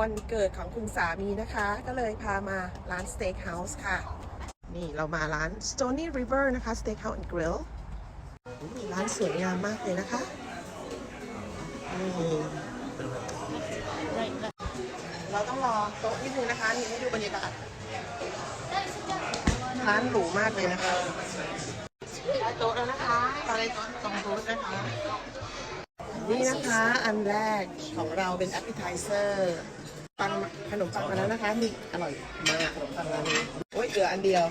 วันเกิดของคุณสามีนะคะ ก็เลยพามาร้านสเต็กเฮาส์ค่ะ นี่เรามาร้าน Stony River นะคะ Steakhouse and Grill นี่ร้านสวยงามมากเลยนะคะเราต้องรอโต๊ะนิดนึงนะคะนี่ให้ดูบรรยากาศร้านหรูมากเลยนะคะได้โต๊ะแล้วนะคะตอนได้โต๊ะตรงรูทนะคะ นี่นะคะอันแรกของเราเป็น appetizer ปังขนมปังมาแล้วนะคะนี่อร่อยมากขนมปังร้านนี้โอ้ยเหลืออันเดียว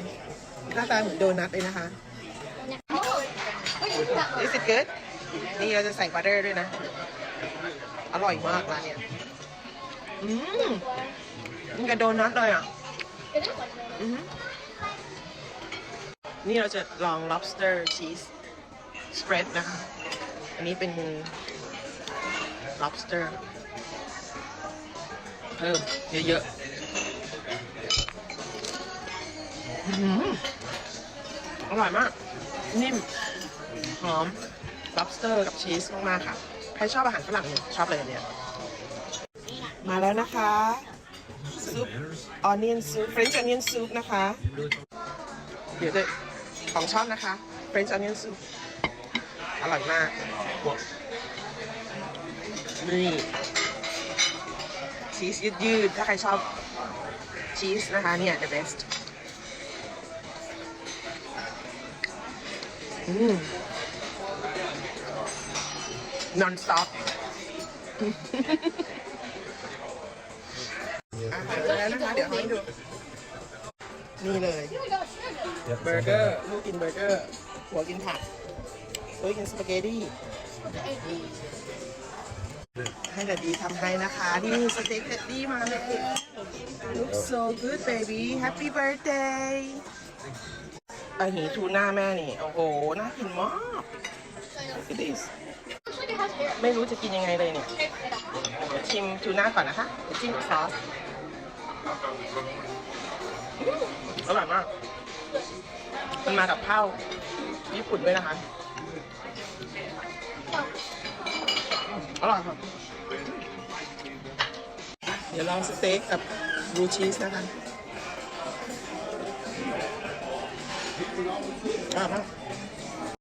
หน้าตาเหมือนโดนัทเลยนะคะ Is it good นี่เราจะใส่บัตเตอร์ด้วยนะ อร่อยมากร้านเนี้ยอืมมันกับโดนัทเลยอะอือหือนี่เราจะลอง lobster cheese spread นะคะ อันนี้เป็น lobster พิ่มเยอะๆอื้อหืออร่อยมาก นิ่ม หอม lobster กับชีสมากๆค่ะ ใครชอบอาหารฝรั่งเนี่ยชอบเลยอันเนี่ย มาแล้วนะคะซุป onion soup French onion soup นะคะ เดี๋ยวจะของชอบนะคะ French onion soup อร่อยมาก นี่ ชีสยืดๆ ถ้าใครชอบชีสนะคะเนี่ย the best อืม non stop อาหารมาแล้วนะคะ เดี๋ยวให้ดู นี่เลย เบอร์เกอร์ลูกกินเบอร์เกอร์ หัวกินผักตัวกินสปาเกตตี้ ให้ดัดดีทำให้นะคะนี่สเต็กดัดดี้มาเลย look so good baby happy birthday อาหีทูน่าแม่นี่ โอ้โห น่ากินมาก look at this ไม่รู้จะกินยังไงเลยเนี่ย ชิมทูน่าก่อนนะคะจิ้มกับซอสอร่อยมาก มันมากับข้าวญี่ปุ่นด้วยนะคะ อร่อยครับ เดี๋ยวลองสเต็กกับบลูชีสนะคะอะมา